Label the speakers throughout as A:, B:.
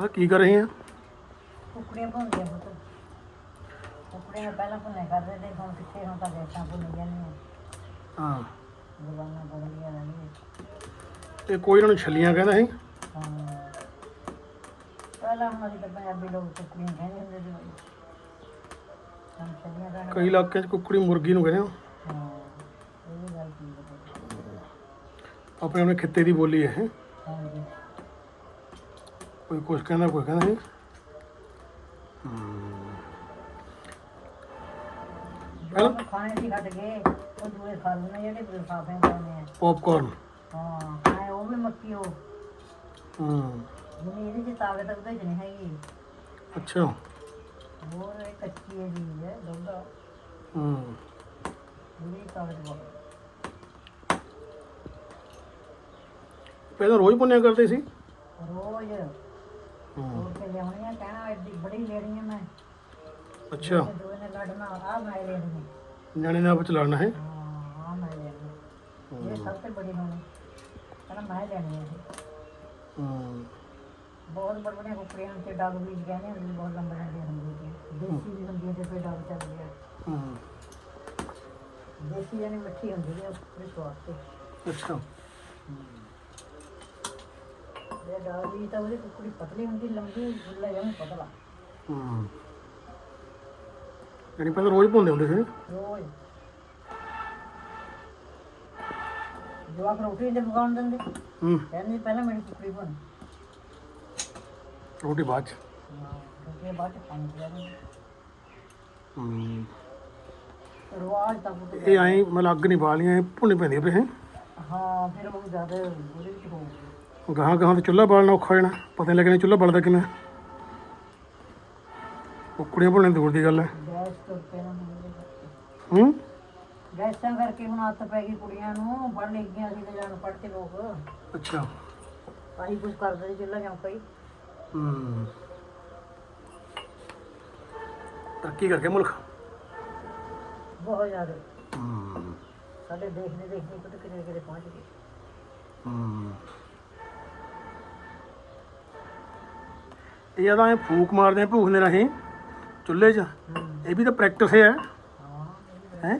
A: ਆ ਕੀ ਕਰ ਰਹੇ ਆ?
B: ਕੁੱਕੜੀਆਂ ਭੁੰਨਦੀਆਂ ਪੁੱਤ। ਕੁੱਕੜੀਆਂ ਪਹਿਲਾਂ ਭੁੰਨੇ ਕਰਦੇ ਤੇ ਹੁਣ ਕਿੱਥੇ ਹੁਣ ਤਾਂ ਗੈਸਾਂ ਭੁੰਨੀ ਜਾਂਦੀਆਂ।
A: ਹਾਂ।
B: ਜ਼ਬਾਨਾਂ ਬਦਲੀਆਂ ਰਹਿੰਦੀਆਂ
A: ਇਹ ਕੋਈ ਇਹਨਾਂ ਨੂੰ ਛੱਲੀਆਂ ਕਹਿੰਦਾ ਸੀ?
B: ਹਾਂ। ਪਹਿਲਾਂ ਹੁਣ ਅਸੀਂ ਤਾਂ ਪੰਜਾਬੀ ਲੋਕ ਕੁੱਕੜੀਆਂ ਕਹਿੰਦੇ ਹੁੰਦੇ ਸੀ। ਹਮ ਚੱਲੀਆਂ
A: ਕਈ ਇਲਾਕਿਆਂ 'ਚ ਕੁੱਕੜੀ ਮੁਰਗੀ ਨੂੰ ਕਹਿੰਦੇ ਆ।
B: ਹਾਂ ਇਹ ਵੀ ਗੱਲ ਠੀਕ ਹੈ। ਪੁੱਤ।
A: ਆਪਣੇ ਆਪਣੇ ਖਿੱਤੇ ਦੀ ਬੋਲੀ ਹੈ ਇਹ।
B: ਹਾਂਜੀ।
A: ਕੋਈ ਕੁਛ ਕਹਿੰਦਾ ਕੋਈ ਕਹਿੰਦਾ ਸੀ
B: ਜੋ ਖਾਣੇ ਦੀ ਘਟ ਗਏ ਉਹ ਦੂਏ ਖਾ ਲੈਣੇ ਜਿਹੜੇ ਲਿਫਾਫੇ ਪਾਉਂਦੇ ਆ
A: ਪੌਪਕਾਰਨ
B: ਹਾਂ ਖਾਏ ਉਹ ਵੀ ਮੱਕੀ ਉਹ
A: ਹੂੰ
B: ਜਿੰਨੀ ਇਹਦੇ ਚ ਤਾਕਤ ਉਹਦੇ ਚ ਨਹੀਂ ਹੈਗੀ
A: ਅੱਛਾ
B: ਹੋਰ ਇਹ ਕੱਚੀ ਹੈ ਚੀਜ਼ ਹੈ ਦੁੱਧ
A: ਹੂੰ
B: ਇਹਦੀ ਤਾਕਤ ਬਹੁਤ
A: ਪਹਿਲਾਂ ਰੋਜ਼ ਪੁੰਨਿਆ ਕਰਦੇ ਸੀ
B: ਰੋਜ਼
A: ਹੂੰ
B: ਹੋਰ ਕੇ ਲਿਆਉਣੀਆਂ ਕਹਿਣਾ ਐਡੀ ਬੜੀ ਲੈਣੀ ਹੈ ਮੈਂ
A: ਅੱਛਾ।
B: ਤੇ ਦੋਵੇਂ ਨੇ ਲੜਨਾ ਆ ਮੈਂ ਲੈਣੀ ਹੈ
A: ਨਿਆਣੇ ਨੇ ਆਪਸ ਚ ਲੜਨਾ ਹੈ?
B: ਹਾਂ। ਆ ਮੈਂ ਲੈਣੀ। ਇਹ ਸਭ ਤੋਂ ਬੜੀ ਹੋਣੀ ਕਹਿੰਦਾ ਮੈਂ ਲੈਣੀ ਹੈ।
A: ਹੂੰ
B: ਬਹੁਤ ਬੜ ਬੜੀਆਂ ਕੁੱਕੜੀਆਂ ਤੇ ਡੱਗ ਵੀ ਕਹਿੰਦੇ ਹੁੰਦੇ ਸੀ, ਬਹੁਤ ਲੰਬੇ ਲੰਬੇ ਹੁੰਦੇ ਸੀ ਦੇਸੀ ਵੀ ਹੁੰਦੀਆਂ ਤੇ। ਫਿਰ ਡੱਗ ਚੱਲਦੇ ਆ
A: ਹੂੰ।
B: ਦੇਸੀ ਜਾਨੀ ਮਿੱਠੀ ਹੁੰਦੀ ਹੈ ਤੇ
A: ਅੱਛਾ
B: ਇਹ ਡੱਗ ਵੀ ਤਾਂ ਉਹਦੀ ਕੁੱਕੜੀ ਪਤਲੀ ਹੁੰਦੀ ਲੰਬੀ ਗੁੱਲਾ ਜਿਹਾ ਪਤਲਾ।
A: ਹੂੰ। ਯਾਨੀ ਪਹਿਲਾਂ ਰੋਜ਼ ਪੁੰਨਦੇ ਹੁੰਦੇ ਸੀ
B: ਰੋਜ਼। ਜਵਾਕ ਰੋਟੀ ਦੇ ਪਕਾਉਣ ਦਿੰਦੇ।
A: ਹੂੰ।
B: ਕਹਿੰਦੇ ਪਹਿਲਾਂ ਮੇਰੀ ਕੁੱਕੜੀ ਬਣ।
A: ਰੋਟੀ ਬਾਅਦ ਚ?
B: ਕਿਉਂਕਿ ਬਾਅਦ ਚ ਪਾਣੀ ਪਿਆ ਦਿੰਦੇ
A: ਹੂੰ।
B: ਰਵਾਜ ਤਾਂ
A: ਇਹ ਐਂ ਮਤਲਬ ਅੱਗ ਨਹੀਂ ਬਾਲੀਆਂ ਇਹ ਭੁੰਨੀ ਪੈਂਦੀ ਪਈ ਹੈ?
B: ਫਿਰ ਉਹ ਜ਼ਿਆਦਾ ਉਹਦੇ ਵਿੱਚ
A: ਗਾਹਾਂ ਗਾਹਾਂ ਤੇ ਚੁੱਲ੍ਹਾ ਬਾਲਣਾ ਔਖਾ ਹੋ ਜਾਣਾ ਪਤਾ ਨਹੀਂ ਲੱਗਣਾ ਚੁੱਲ੍ਹਾ ਬਲਦਾ ਕਿਵੇਂ। ਕੁੱਕੜੀਆਂ ਦੂਰ ਦੀ ਗੱਲ ਹੈ। ਹੂੰ?
B: ਗੈਸਾਂ ਕਰਕੇ ਹੁਣ ਹੱਥ ਪੈ ਗਈ ਕੁੜੀਆਂ ਨੂੰ ਪੜ੍ਹ ਲਿਖ ਗਈਆਂ ਸੀ ਤੇ ਜਾਣ ਪੜ੍ਹ ਕੇ ਲੋਕ।
A: ਅੱਛਾ।
B: ਆਹੀ ਕੁਝ ਕਰਦੇ ਸੀ ਚੁੱਲ੍ਹਾ ਜਾਂ ਕੋਈ
A: ਹੂੰ। ਤਰੱਕੀ ਕਰਕੇ ਮੁਲਕ।
B: ਬਹੁਤ ਜ਼ਿਆਦਾ।
A: ਹੂੰ।
B: ਸਾਡੇ ਦੇਖਦੇ ਦੇਖਦੇ ਕਿਤੇ ਕਿਤੇ ਪਹੁੰਚ ਗਏ।
A: ਹੂੰ। ਇਹ ਜਦੋਂ ਐਂ ਫੂਕ ਮਾਰਦੇ ਆ ਭੂਖ ਨੇ ਰਹੀ ਚੁੱਲ੍ਹੇ 'ਚ। ਇਹ ਵੀ ਤਾਂ ਪ੍ਰੈਕਟਿਸ ਹੈ।
B: ਹੈ।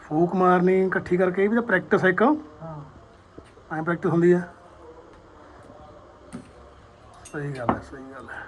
A: ਫੂਕ ਮਾਰਨੀ ਇਕੱਠੀ ਕਰਕੇ ਇਹ ਵੀ ਤਾਂ ਪ੍ਰੈਕਟਿਸ ਹੈ ਇੱਕ।
B: ਹਾਂ।
A: ਐਂ ਪ੍ਰੈਕਟਿਸ ਹੁੰਦੀ ਹੈ ਸਹੀ ਗੱਲ ਹੈ ਸਹੀ ਗੱਲ ਹੈ।